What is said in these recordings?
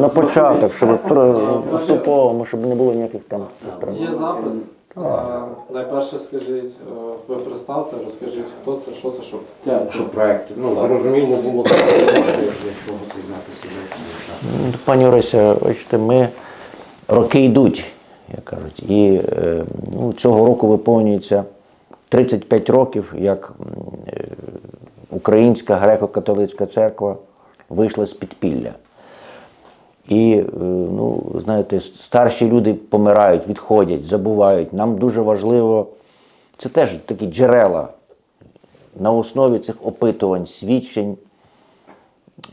на початок, щоб поступово, щоб не було ніяких там. Є запис. А, Найперше скажіть, е, ви представте, розкажіть, хто це, що це, щоб Щоб проект, ну, зрозуміло було, чого цей запис іде. Ну, Пані Орися, бачите, ми роки йдуть, як кажуть. І е, ну, цього року виповнюється 35 років, як е, Українська греко-католицька церква вийшла з підпілля. І, е, ну, знаєте, старші люди помирають, відходять, забувають. Нам дуже важливо, це теж такі джерела на основі цих опитувань, свідчень,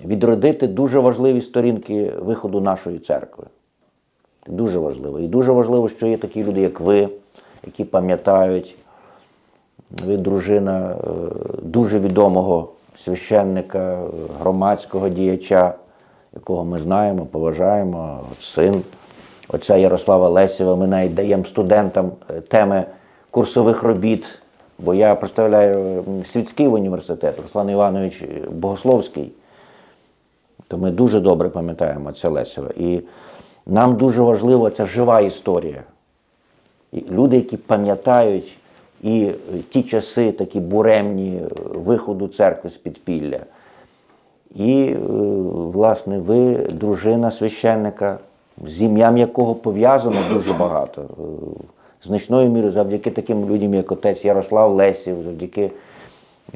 відродити дуже важливі сторінки виходу нашої церкви. Дуже важливо. І дуже важливо, що є такі люди, як ви, які пам'ятають. Ви дружина е, дуже відомого священника, е, громадського діяча, якого ми знаємо, поважаємо, син отця Ярослава Лесєва. Ми навіть даємо студентам е, теми курсових робіт. Бо я представляю світський університет, Руслан Іванович Богословський. То ми дуже добре пам'ятаємо це Лесєва. І нам дуже важлива ця жива історія. І люди, які пам'ятають і ті часи, такі буремні е, виходу церкви з підпілля. І, е, власне, ви дружина священника, з ім'ям якого пов'язано дуже багато. Е, Значною мірою завдяки таким людям, як отець Ярослав Лесів, завдяки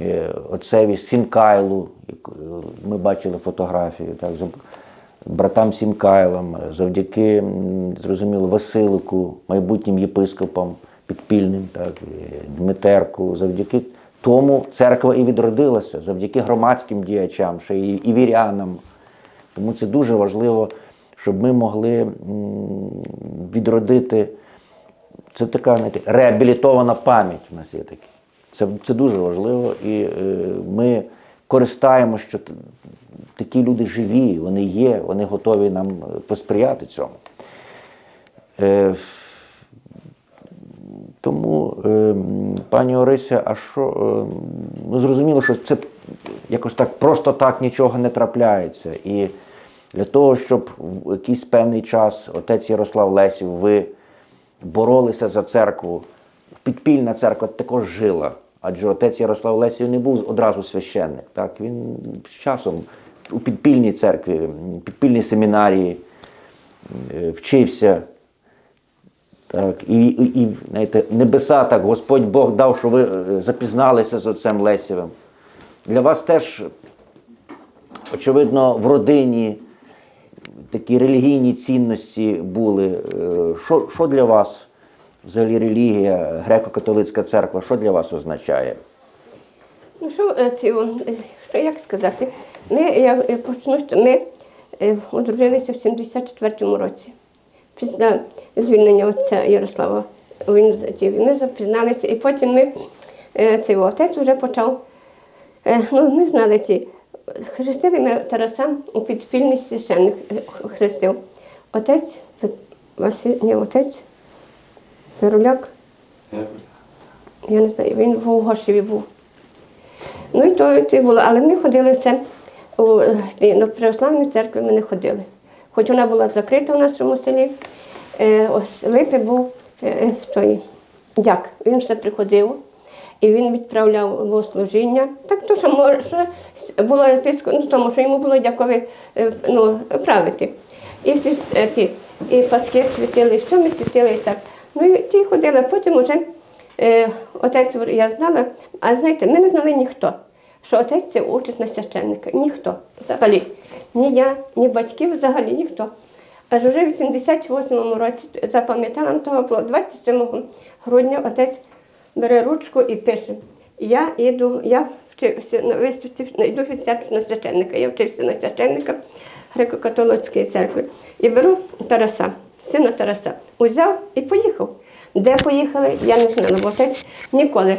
е, отцеві Сімкайлу, ми бачили фотографію, так, братам Сімкайлам, завдяки, зрозуміло, Василику, майбутнім єпископам підпільним, так, Дмитерку, завдяки тому церква і відродилася, завдяки громадським діячам, ще і, і вірянам. Тому це дуже важливо, щоб ми могли відродити. Це така знаєте, реабілітована пам'ять у нас є таке. Це, це дуже важливо. І е, ми користаємося, що такі люди живі, вони є, вони готові нам е, посприяти цьому. Е, тому, е, пані Орися, а що? е, Ну, зрозуміло, що це якось так просто так нічого не трапляється. І для того, щоб в якийсь певний час отець Ярослав Лесів, ви боролися за церкву, підпільна церква також жила. Адже отець Ярослав Лесів не був одразу священник. Так? Він з часом у підпільній церкві, підпільній семінарії е, вчився. Так, і, і, і знаєте, небеса так, Господь Бог дав, що ви е, запізналися з отцем Лесєвим. Для вас теж, очевидно, в родині такі релігійні цінності були. Е, Що, що для вас взагалі релігія, греко-католицька церква, що для вас означає? Ну що, е, що як сказати? Ми, я, почну, що ми одружилися в 74-му році. Після звільнення отця Ярослава. Ті війни запізналися. І потім ми, е, цей отець вже почав. Е, ну, ми знали ті. Хрестили ми Тараса у підпільний священник е, хрестив. Отець Василь, ні, отець Веруляк, я не знаю, він в Угошеві був. Ну і то це було, але ми ходили це у до православної ми не ходили. Хоч вона була закрита в нашому селі, ось Липи був е, той дяк, він все приходив. І він відправляв богослужіння. Так то, що може, було ну тому, що йому було дякові е, ну, правити. І, е, ті, і паски світили, і все ми світили і так. Ну і ті ходили, потім вже Е, отець я знала, а знаєте, ми не знали ніхто, що отець це учить на священника. Ніхто взагалі. Ні я, ні батьків взагалі ніхто. Аж вже в 88-му році запам'ятала того було 27 грудня отець бере ручку і пише. Я йду, я вчився на виставці, йду на священника. Я вчився на священника греко-католицької церкви. І беру Тараса, сина Тараса, узяв і поїхав. Де поїхали, я не знала, бо отець ніколи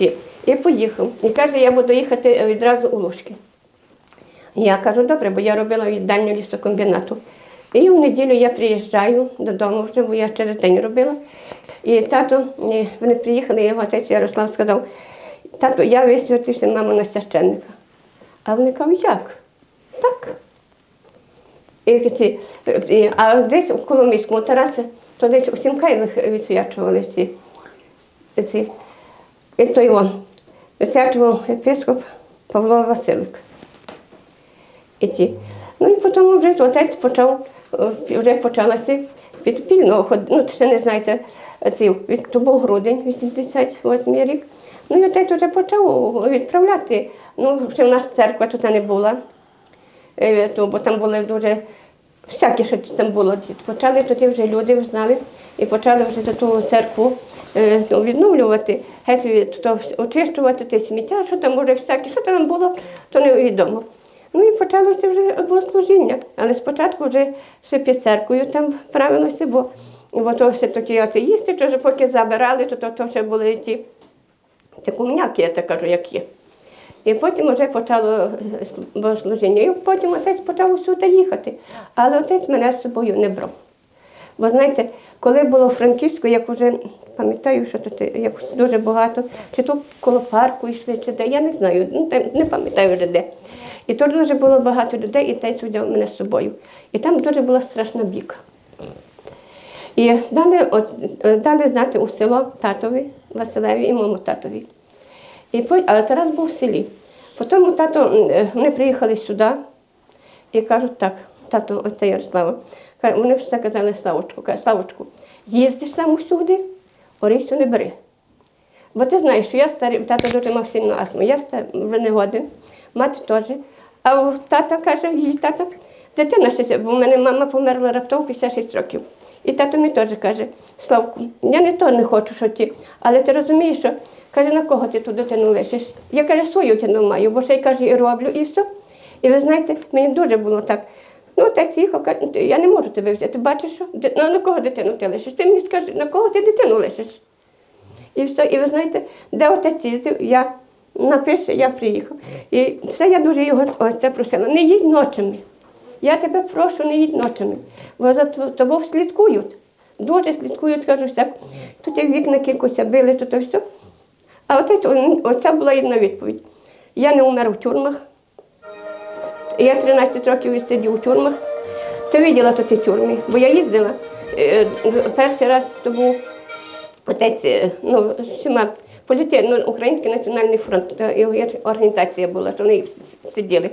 е. І поїхав. І каже, я буду їхати відразу у Лужки. Я кажу, добре, бо я робила від дальнього лісокомбінату. І в неділю я приїжджаю додому, вже, бо я через день робила. І тато, е, вони приїхали, його отець Ярослав сказав, тато, я висвятився, мамо, на священника. А вони кажуть, як? Так. І ці, і, а десь у Коломийському Тарасі, то десь у Сімкайлах відсвячували ці. ці. І то його відсвячував єпископ Павло Василик. І ті. Ну і потім вже отець почав, е, вже почалася підпільно, ну ще не знаєте, ці, то був грудень, 88 рік. Ну і отець вже почав відправляти. Ну, ще в нас церква тут не була, Е, бо там були дуже всякі, що там було. Почали тоді вже люди знали і почали вже ту церкву е, відновлювати, геть очищувати те сміття, що там може всяке, що там було, то невідомо. Ну і почалося вже богослужіння. Але спочатку вже ще під церквою там правилося, бо, бо то ще такі атеїсти, що поки забирали, то, то, то ще були ті комуняки, я так кажу, як є. І потім вже почало богослужіння. І потім отець почав усюди їхати. Але отець мене з собою не брав. Бо знаєте, коли було в Франківську, як вже пам'ятаю, що тут якось дуже багато, чи то коло парку йшли, чи де, я не знаю, ну, не пам'ятаю вже де. І тут дуже було багато людей, і отець взяв мене з собою. І там дуже була страшна біка. І дали, от, е, дали знати у село татові, Василеві і моєму татові. І, але Тарас був в селі. Потім тато, е, вони приїхали сюди і кажуть, так, тато, оце Ярослава. Вони все казали Славочку, каже, Славочку, їздиш сам усюди, Орисю не бери. Бо ти знаєш, що я старий, тато дуже мав сильну астму, я не годен, мати теж. А тата каже, їй тата, дитина ще, бо в мене мама померла раптово 56 років. І тато мені теж каже, Славку, я не то не хочу, що ті, але ти розумієш, що каже, на кого ти ту дитину лишиш? Я каже, свою дитину маю, бо ще й каже, і роблю, і все. І ви знаєте, мені дуже було так. Ну, отець їхав, каже, «Ну, я не можу тебе взяти. Бачиш, що? Ну, на кого дитину ти лишиш? Ти мені скажи, на кого ти дитину лишиш? І все, і ви знаєте, де отець їздив, я напише, я приїхав. І це я дуже його отця просила. Не їдь ночами. Я тебе прошу, не їдь ночами. Бо за тобою слідкують. Дуже слідкують, кажу, всяк. Тут і вікна кількося били, то, то все. А отець, була одна відповідь. Я не умер в тюрмах. Я 13 років відсидів у тюрмах. Ти виділа то ті тюрми, бо я їздила. Е, Перший раз то був отець, е, ну, всіма політи, ну, Український національний фронт, його організація була, що вони сиділи.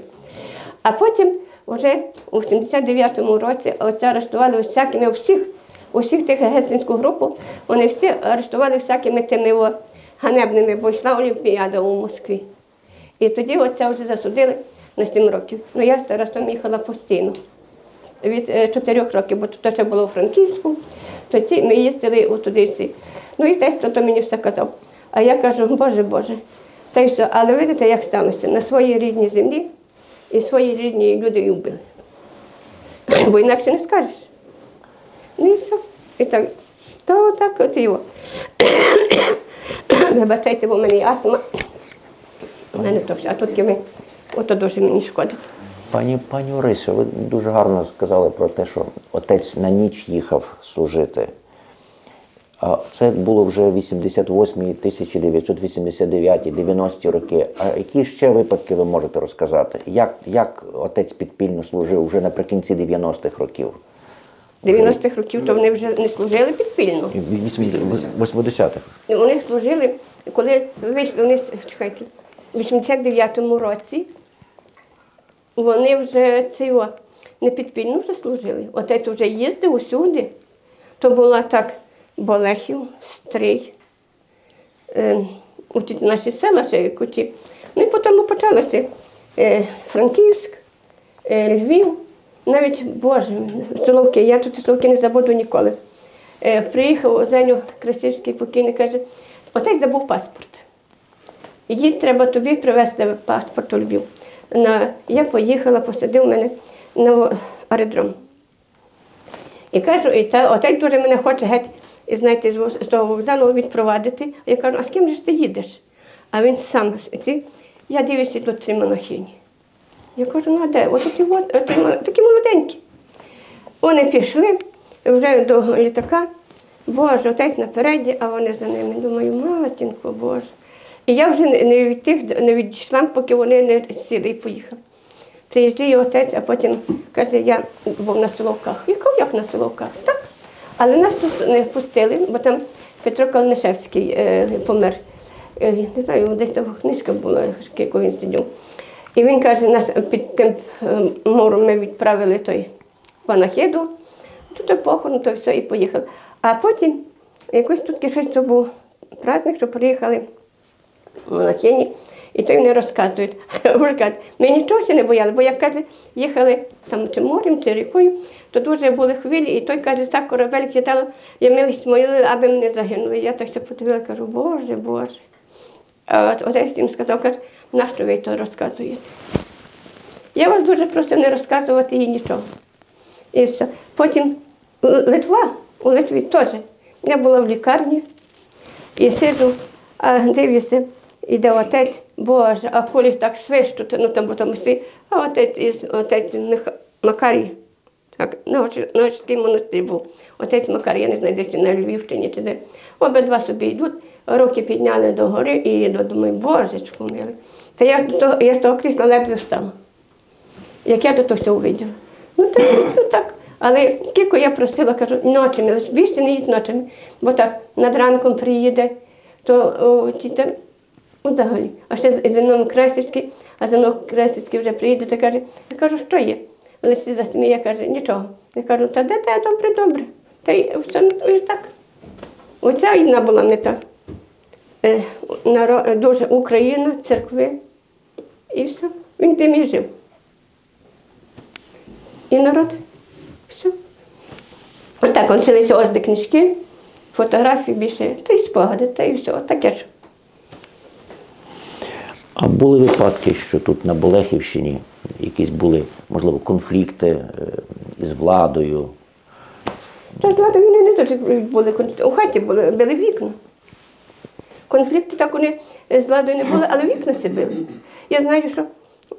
А потім, вже у 79-му році, оце арештували всякими всіх, усіх тих гетьманську групу, вони всі арештували всякими тими о, ганебними, бо йшла Олімпіада у Москві. І тоді оце вже засудили на 7 років. Ну я з Тарасом їхала постійно. Від е, чотирьох років, бо тут ще було у Франківську, тоді ми їздили туди всі. Ну і десь то мені все казав. А я кажу, Боже, Боже, та й все. Але видите, як сталося? На своїй рідній землі і свої рідні люди і вбили. Бо інакше не скажеш. Ну і все. І так, то так от його. Вибачайте, бо в мене астма. У мене то все, а тут кими, ото дуже мені шкодить. Пані пані Орисю, ви дуже гарно сказали про те, що отець на ніч їхав служити. А це було вже 88, 1989, 90 роки. А які ще випадки ви можете розказати? Як, як отець підпільно служив вже наприкінці 90-х років? 90-х років то вони вже не служили підпільно. 80-х. Вони служили, коли вийшли, вони, чекайте, в 89-му році вони вже цього не підпільно вже служили. Отець вже їздив усюди. То була так Болехів, Стрий, е, наші села куті. Ну і потім почалося е, Франківськ, е, Львів, навіть Боже, Соловки, я тут Соловки не забуду ніколи. Е, приїхав Зеню Красивський покійний, каже, отець забув паспорт. Їй треба тобі привезти паспорт у Львів. На, я поїхала, посадив мене на аеродром. І кажу, і та, отець дуже мене хоче геть, і, знаєте, з того вокзалу відпровадити. Я кажу, а з ким же ти їдеш? А він сам, ці, я дивлюся тут три монахині. Я кажу, ну а де? От от, от, такі молоденькі. Вони пішли вже до літака. Боже, отець напереді, а вони за ними. Думаю, матінко, Боже. І я вже не- від тих не відійшла, поки вони не сіли і поїхали. Приїжджає отець, а потім каже, я був на Соловках. Я як на Соловках? Так. Але нас тут не пустили, бо там Петро Калнишевський е, помер. Е, не знаю, десь того книжка була, яку він сидів. І він каже, нас під тим е, мором ми відправили той панахиду, тут похорон, то все, і поїхали. А потім якось тут щось то був праздник, що приїхали монахині, і то вони розказують. Ми нічого не бояли, бо як каже, їхали там чи морем, чи рікою, то дуже були хвилі, і той каже, так корабель кидало, я милість молили, аби ми не загинули. Я так все подивила, кажу, Боже, Боже. А от отець їм сказав, каже, нащо ви то розказуєте? Я вас дуже просив не розказувати їй нічого. І все. Потім Литва, у Литві теж. Я була в лікарні і сиджу, а дивлюся, іде отець, Боже, а колись так свищуть, ну там бо там всі, а отець із отець. Макарій. Так, Очський монастир був. Отець Макар, я не знаю, десь на Львівщині чи де. Обидва собі йдуть, руки підняли до гори і. Думаю, божечку милий. Та я, того- я з того крісла ледве встала. Як я до того все увиділа. Ну так, то так. Але кілько я просила, кажу, ночами, більше не їдь ночами, бо так над ранком приїде, то о, ті взагалі. А ще з Зином Крестівський, а Зином Крестівський вже приїде та каже, я кажу, що є? Лисі засміє, каже, нічого. Я кажу, та де те, добре, добре. Та й все ну, ж так. Оця війна була не та. Е, наро- дуже Україна, церкви, і все. Він тим і жив. І народ. Все. Отак лишилися ось книжки, фотографії більше, та й спогади, та й все. Таке ж. А були випадки, що тут на Болехівщині якісь були, можливо, конфлікти е, із владою. Та з владою вони не дуже були конфлікти. У хаті були, били вікна. Конфлікти так вони з владою не були, але вікна си били. Я знаю, що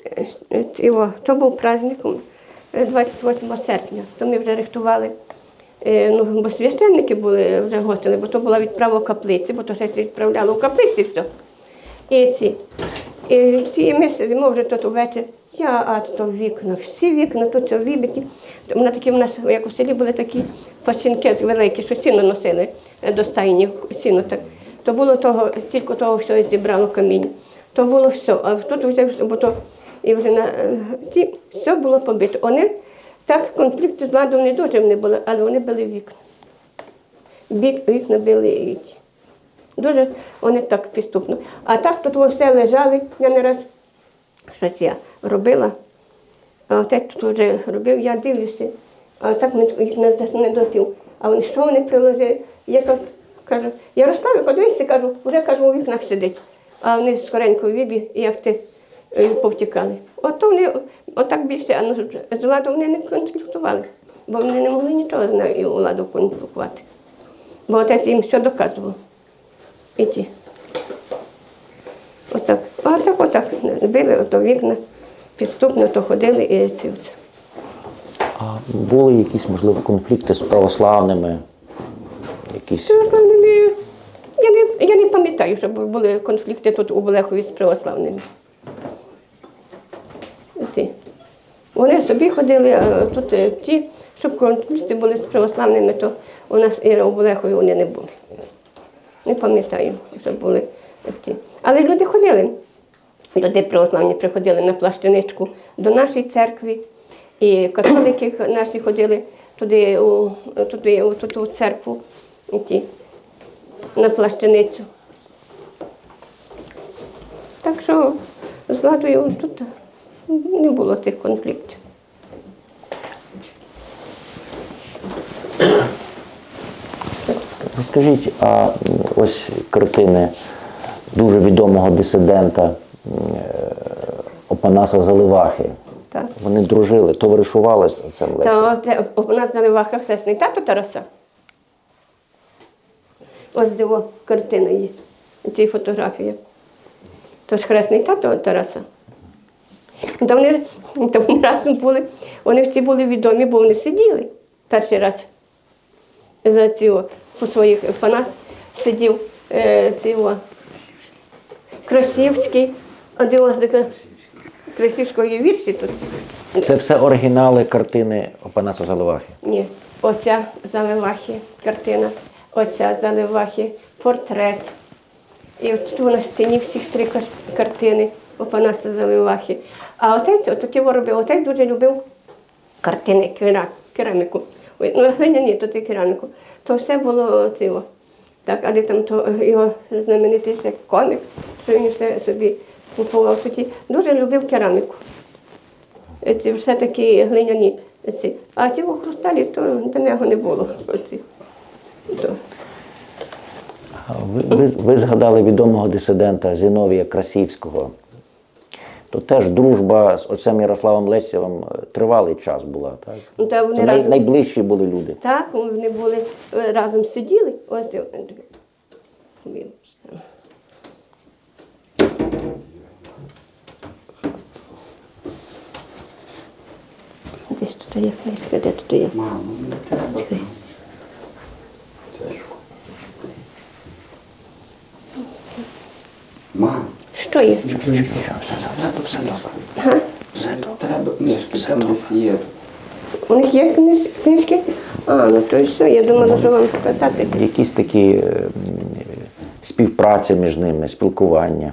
е, е, його, то був праздником е, 28 серпня, то ми вже рихтували. е, Ну, бо священники були вже гостили, бо то була відправа в каплиці, бо то ще відправляло в каплиці все. І ці. І ті ми сидимо вже тут увечері. Я, а то вікна, всі вікна тут все вибиті. То на такі в нас, як у селі були такі пасінки великі, що сіно носили е, до стайні, сіно так. То було того, тільки того всього зібрало камінь. То було все. А тут вже, бо то і вже на е, ті, все було побито. Вони так конфлікти з владою не дуже не були, але вони били вікна. Бік, вікна били і. Дуже вони так підступно. А так тут все лежали, я не раз щось я робила. А отець тут вже робив, я дивлюся, а так їх не, допів. А вони що вони приложили? Я кажу, Ярославі, подивися, кажу, вже кажу, у вікнах сидить. А вони скоренько в вібі, і як ти е, повтікали. Ото вони отак більше, а ну, з владою вони не конфліктували, бо вони не могли нічого з нею владу конфліктувати. Бо отець їм все доказував. Ті. Отак. А так, отак. Били ото вікна, підступно то ходили і ці. от. А були якісь, можливо, конфлікти з православними? Якісь... З православними, я не, я не пам'ятаю, щоб були конфлікти тут у Болехові з православними. Ці. Вони собі ходили, а тут е, ті, щоб конфлікти були з православними, то у нас і у Болехові вони не були. Не пам'ятаю, що були ті. Але люди ходили. Люди православні приходили на плащаничку до нашої церкви, і католики наші ходили туди, у, туди, у ту, ту церкву, ті, на плащаницю. Так що з владою тут не було тих конфліктів. Розкажіть, а ось картини дуже відомого дисидента е, Опанаса Заливахи. Так. Вони дружили, товаришували з цим Лесем. Та е, у нас хресний тато Тараса. Ось де о, картина є, ці фотографії. Тож хресний тато Тараса. Та вони, та вони разом були, вони всі були відомі, бо вони сиділи перший раз за ці по своїх Панас сидів е, ці о, Красівський, а де ось Красівського є вірші тут. Це все оригінали картини Опанаса Заливахи. Ні, оця заливахи картина, оця заливахи портрет. І от тут на стіні всіх три картини Опанаса Заливахи. А отець отакі робив. Отець дуже любив картини, кера- кераміку. Ну, глиня ні, то ти кераміку. То все було циво. Так, але там то е, його знаменитий коник, що він все собі купував тоді. Дуже любив кераміку. Е, Ці все такі глиняні. Ці. А ті в хрусталі, то до нього не було. Оці. То. Ви, ви, ви згадали відомого дисидента Зіновія Красівського. То теж дружба з отцем Ярославом Лесєвим е, тривалий час була, так? Ну, та вони Це най, разом- найближчі були люди. Так, вони були е, разом сиділи. Ось е, вибачте. Десь тут є книжка, де тут є. Мамо, не треба. Чекай. Що є? Все, все, все, все добре. Ага. не треба книжки, там десь є. У них є книж- книжки? А, ну то все, я думала, що вам показати. Якісь такі е, співпраця між ними, спілкування.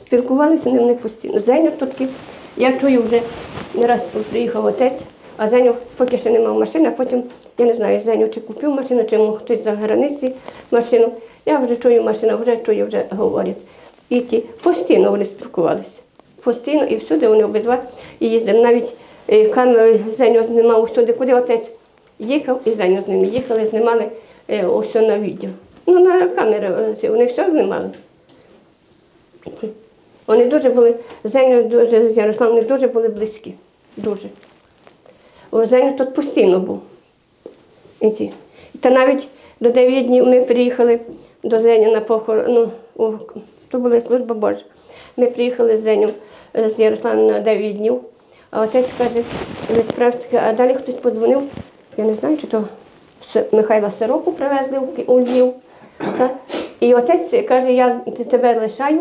Спілкувалися ними постійно. Зеню тут, я чую вже не раз приїхав отець, а Зеню поки ще не мав машини, а потім, я не знаю, Зеню чи купив машину, чи йому хтось за границі машину. Я вже чую машину, вже чую, вже говорять. І ті постійно вони спілкувалися. Постійно і всюди вони обидва і їздили. Навіть е, камеру Зеню знімав усюди, куди отець їхав, і Зеню з ними їхали, знімали е, усе на відео. Ну, на камеру, е, вони все знімали. Ті. Вони дуже були, Зеню дуже, з Ярославом вони дуже були близькі. Дуже. Зеню тут постійно був. І ті. Та навіть до 9 днів ми приїхали до Зеня на похорон. Ну, то була служба Божа. Ми приїхали з Зеню е, з Ярославом на 9 днів. А отець каже, відправці, а далі хтось подзвонив. Я не знаю, чи то Михайла Сироку привезли у Львів. Та? І отець каже, я тебе лишаю,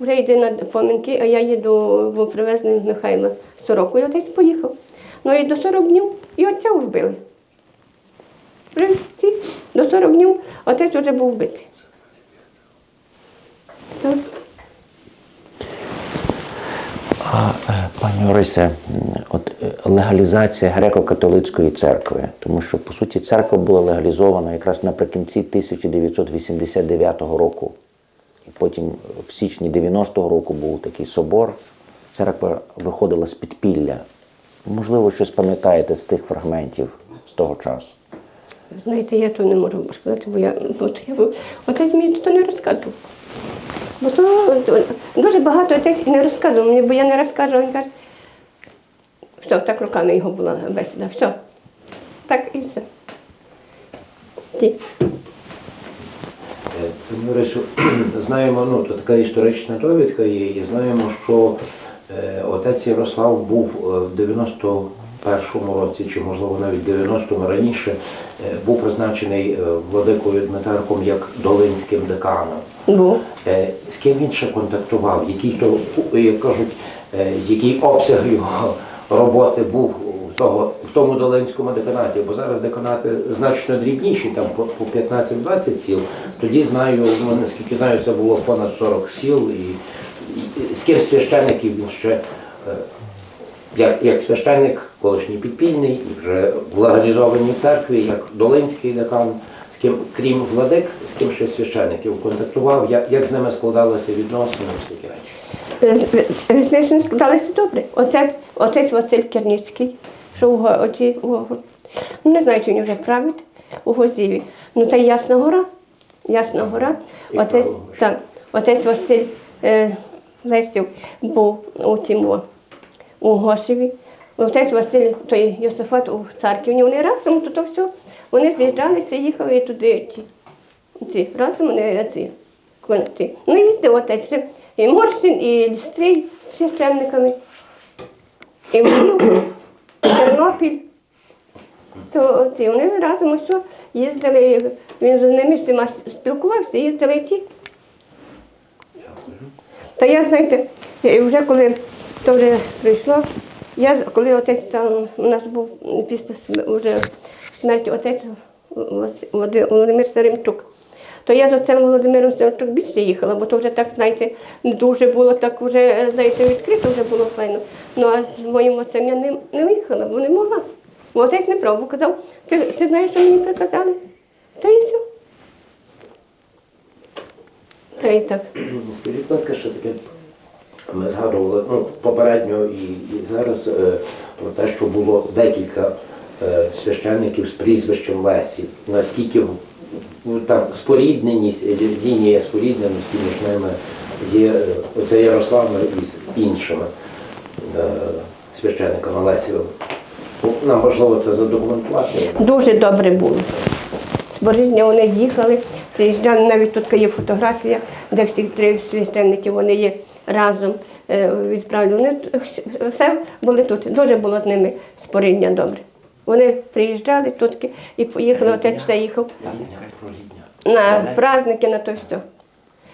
вже йди на поминки, а я їду, бо привезли Михайла Сороку. І отець поїхав. Ну і до 40 днів і отця вбили. До 40 днів отець вже був вбитий. А е, пані Орисе, от е, легалізація греко-католицької церкви, тому що по суті церква була легалізована якраз наприкінці 1989 року. І потім в січні 90-го року був такий собор. Церква виходила з підпілля. Можливо, щось пам'ятаєте з тих фрагментів з того часу. Знаєте, я то не можу сказати, бо я, бо то я отець мені то не розказував. Бо то, дуже багато отець не розказував мені, бо я не розкажу, він каже, все, так руками його була бесіда, все. Так і все. Ті. Е, знаємо, ну, то така історична довідка є, і знаємо, що е, отець Ярослав був е, в 91-му році, чи можливо навіть 90-му раніше, був призначений владикою Дмитерком як долинським деканом. Був. Е, З ким він ще контактував? Який то, як кажуть, е, який обсяг його роботи був у того, в тому Долинському деканаті? Бо зараз деканати значно дрібніші, там по, по 15-20 сіл. Тоді знаю, ну, наскільки знаю, це було понад 40 сіл. І, і з ким священників він ще е, як, як священник, колишній підпільний, і вже в легалізованій церкві, як Долинський декан, з ким, крім владик, з ким ще священників контактував, як, як з ними складалися відносини, такі речі. З ним складалися добре. Отець, отець Василь Керніцький, що у оті, у ну, не знаю, чи він вже править у Гозіві. Ну та Ясна гора. Ясна гора. Отець, так, отець Василь е, Лесів був у тім, у Гошеві. Отець Василь, той Йосифат у Царківні. Вони разом то, то все. Вони з'їжджалися, їхали туди. Ці, разом вони ці, ці. Ну, їздив отець і Моршин, і Стрій з священниками. І Львів, і Тернопіль. То ці, вони разом усе їздили, він з ними всіма спілкувався, їздили й ті. Та я, знаєте, вже коли то вже прийшло. Я, коли отець там, у нас був після вже смерті отець Володимир Серемчук, то я за цим Володимиром Серемчук більше їхала, бо то вже так, знаєте, не дуже було так вже, знаєте, відкрито вже було файно. Ну а з моїм отцем я не, не виїхала, бо не могла. Бо отець не брав, бо казав, ти, ти знаєш, що мені приказали? Та і все. Та і так. Скажіть, будь ласка, що таке? Ми згадували ну, попередньо і, і зараз е, про те, що було декілька священників з прізвищем Лесі. Наскільки в- там спорідненість, е, лінія спорідненості між ними є е, оце Ярославна із іншими е, священниками Лесі. Ну, Нам важливо це задокументувати. Дуже добре було. З вони їхали, приїжджали, навіть тут є фотографія, де всі три священники вони є разом е, відправлені. Вони все були тут. Дуже було з ними спорідня добре. Вони приїжджали тут і поїхали, отець все їхав на праздники, на то все.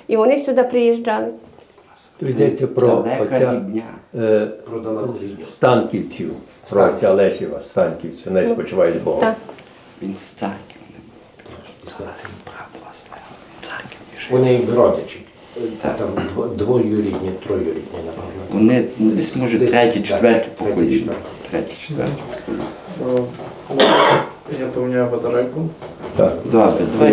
І вони сюди приїжджали. То йдеться про отця е, Про. Станківців, про отця Лесіва, Станківців, не спочиває з Богом. Так. Він вас. Вони якби родичі. Так. Там дво- двоюрідні, троюрідні, напевно. Вони ну, десь може Десь, третє, четверте покоління. Четверте покоління. Е, Я поміняю батарейку. Так. Добре, давайте